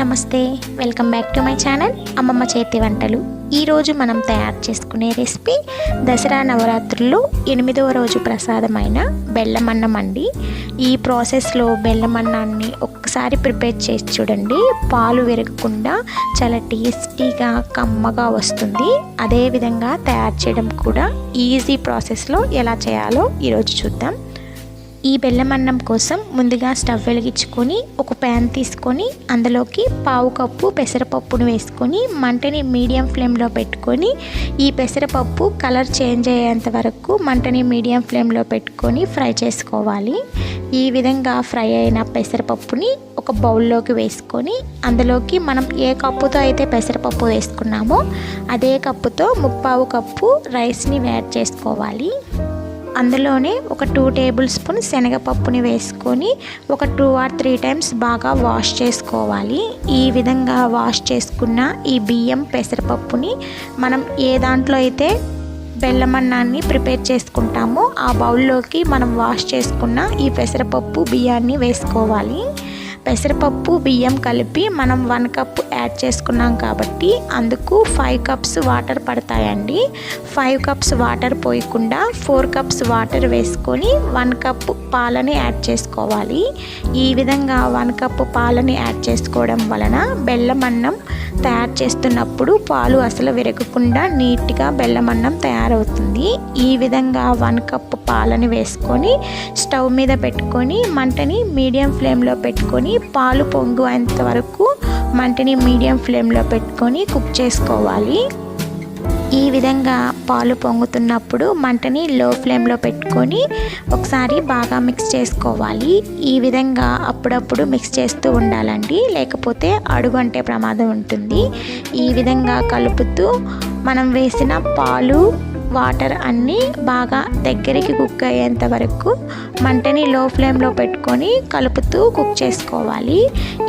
నమస్తే welcome back to my channel అమ్మమ్మ చేతి వంటలు. ఈరోజు మనం తయారు చేసుకునే రెసిపీ దసరా నవరాత్రుల్లో ఎనిమిదవ రోజు ప్రసాదమైన బెల్లమన్నం అండి ఈ ప్రాసెస్లో బెల్లమన్నాన్ని ఒక్కసారి ప్రిపేర్ చేసి చూడండి. పాలు విరగకుండా చాలా టేస్టీగా కమ్మగా వస్తుంది. అదేవిధంగా తయారు చేయడం కూడా ఈజీ ప్రాసెస్లో ఎలా చేయాలో ఈరోజు చూద్దాం. ఈ బెల్లం అన్నం కోసం ముందుగా స్టవ్ వెలిగించుకొని ఒక ప్యాన్ తీసుకొని అందులోకి పావు కప్పు పెసరపప్పును వేసుకొని మంటని మీడియం ఫ్లేమ్లో పెట్టుకొని ఈ పెసరపప్పు కలర్ చేంజ్ అయ్యేంత వరకు మంటని మీడియం ఫ్లేమ్లో పెట్టుకొని ఫ్రై చేసుకోవాలి. ఈ విధంగా ఫ్రై అయిన పెసరపప్పుని ఒక బౌల్లోకి వేసుకొని అందులోకి మనం ఏ కప్పుతో అయితే పెసరపప్పు వేసుకున్నామో అదే కప్పుతో ముప్పావు కప్పు రైస్ని యాడ్ చేసుకోవాలి. అందులోనే ఒక టూ టేబుల్ స్పూన్ శనగపప్పుని వేసుకొని ఒక టూ ఆర్ త్రీ టైమ్స్ బాగా వాష్ చేసుకోవాలి. ఈ విధంగా వాష్ చేసుకున్న ఈ బియ్యం పెసరపప్పుని మనం ఏ దాంట్లో అయితే బెల్లమన్నాన్ని ప్రిపేర్ చేసుకుంటామో ఆ బౌల్లోకి మనం వాష్ చేసుకున్న ఈ పెసరపప్పు బియ్యాన్ని వేసుకోవాలి. పెసరపప్పు బియ్యం కలిపి మనం వన్ కప్ యాడ్ చేసుకున్నాం కాబట్టి అందుకు ఫైవ్ కప్స్ వాటర్ పడతాయండి. ఫైవ్ కప్స్ వాటర్ పోయకుండా ఫోర్ కప్స్ వాటర్ వేసుకొని వన్ కప్ పాలని యాడ్ చేసుకోవాలి. ఈ విధంగా వన్ కప్ పాలని యాడ్ చేసుకోవడం వలన బెల్లం అన్నం తయారు చేస్తున్నప్పుడు పాలు అసలు విరగకుండా నీట్గా బెల్లం అన్నం తయారవుతుంది. ఈ విధంగా వన్ కప్ పాలని వేసుకొని స్టవ్ మీద పెట్టుకొని మంటని మీడియం ఫ్లేమ్లో పెట్టుకొని పాలు పొంగు వరకు మంటని మీడియం ఫ్లేమ్లో పెట్టుకొని కుక్ చేసుకోవాలి. ఈ విధంగా పాలు పొంగుతున్నప్పుడు మంటని లో ఫ్లేమ్లో పెట్టుకొని ఒకసారి బాగా మిక్స్ చేసుకోవాలి. ఈ విధంగా అప్పుడప్పుడు మిక్స్ చేస్తూ ఉండాలండి. లేకపోతే అడుగు అంటే ప్రమాదం ఉంటుంది. ఈ విధంగా కలుపుతూ మనం వేసిన పాలు వాటర్ అన్నీ బాగా దగ్గరికి కుక్ అయ్యేంత వరకు మంటని లో ఫ్లేమ్లో పెట్టుకొని కలుపుతూ కుక్ చేసుకోవాలి.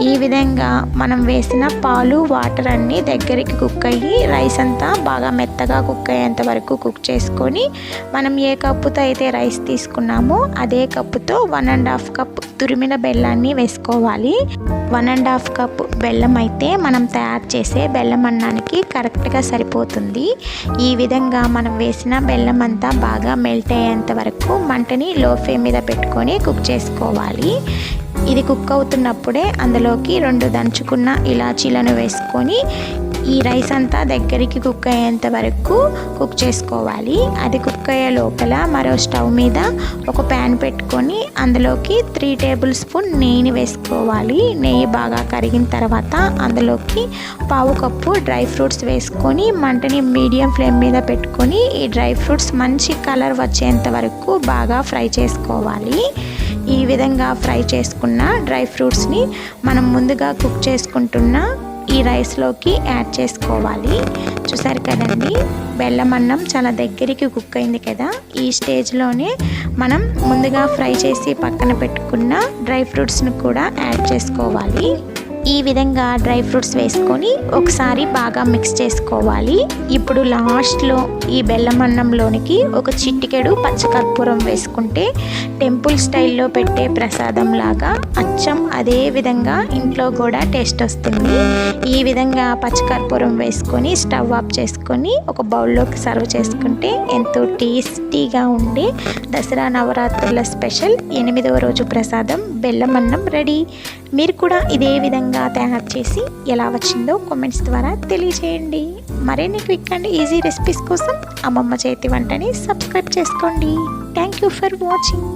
ఈ విధంగా మనం వేసిన పాలు వాటర్ అన్నీ దగ్గరికి కుక్ అయ్యి రైస్ అంతా బాగా మెత్తగా కుక్ అయ్యేంత వరకు కుక్ చేసుకొని మనం ఏ కప్పుతో అయితే రైస్ తీసుకున్నామో అదే కప్పుతో వన్ అండ్ హాఫ్ కప్ తురిమిన బెల్లాన్ని వేసుకోవాలి. వన్ అండ్ హాఫ్ కప్ బెల్లం అయితే మనం తయారు చేసే బెల్లం అన్నానికి కరెక్ట్గా సరిపోతుంది. ఈ విధంగా మనం వేసిన బెల్లం అంతా బాగా మెల్ట్ అయ్యేంత వరకు మంటని లో ఫ్లేమ్ మీద పెట్టుకొని కుక్ చేసుకోవాలి. ఇది కుక్ అవుతున్నప్పుడే అందులోకి రెండు దంచుకున్న ఇలాచీలను వేసుకొని ఈ రైస్ అంతా దగ్గరికి కుక్ అయ్యేంత వరకు కుక్ చేసుకోవాలి. అది కుక్ అయ్యే లోపల మరో స్టవ్ మీద ఒక ప్యాన్ పెట్టుకొని అందులోకి త్రీ టేబుల్ స్పూన్ నెయ్యిని వేసుకోవాలి. నెయ్యి బాగా కరిగిన తర్వాత అందులోకి పావు కప్పు డ్రై ఫ్రూట్స్ వేసుకొని మంటని మీడియం ఫ్లేమ్ మీద పెట్టుకొని ఈ డ్రై ఫ్రూట్స్ మంచి కలర్ వచ్చేంత వరకు బాగా ఫ్రై చేసుకోవాలి. ఈ విధంగా ఫ్రై చేసుకున్న డ్రై ఫ్రూట్స్ని మనం ముందుగా కుక్ చేసుకుంటున్న ఈ రైస్లోకి యాడ్ చేసుకోవాలి. చూసారు కదండి? బెల్లం అన్నం చాలా దగ్గరికి కుక్ అయింది కదా? ఈ స్టేజ్లోనే మనం ముందుగా ఫ్రై చేసి పక్కన పెట్టుకున్న డ్రై ఫ్రూట్స్ని కూడా యాడ్ చేసుకోవాలి. ఈ విధంగా డ్రై ఫ్రూట్స్ వేసుకొని ఒకసారి బాగా మిక్స్ చేసుకోవాలి. ఇప్పుడు లాస్ట్లో ఈ బెల్లం అన్నంలోనికి ఒక చిట్టికెడు పచ్చకర్పూరం వేసుకుంటే టెంపుల్ స్టైల్లో పెట్టే ప్రసాదం లాగా అచ్చం అదే విధంగా ఇంట్లో కూడా టేస్ట్ వస్తుంది. ఈ విధంగా పచ్చకర్పూరం వేసుకొని స్టవ్ ఆఫ్ చేసుకొని ఒక బౌల్లోకి సర్వ్ చేసుకుంటే ఎంతో టేస్టీగా ఉండే దసరా నవరాత్రుల స్పెషల్ ఎనిమిదవ రోజు ప్రసాదం బెల్లం అన్నం రెడీ. మీరు కూడా ఇదే విధంగా తయారు చేసి ఎలా వచ్చిందో కామెంట్స్ ద్వారా తెలియజేయండి మరిన్ని క్విక్ అండ్ ఈజీ రెసిపీస్ కోసం అమ్మమ్మ చేతి వంటని సబ్స్క్రైబ్ చేసుకోండి. Thank you for watching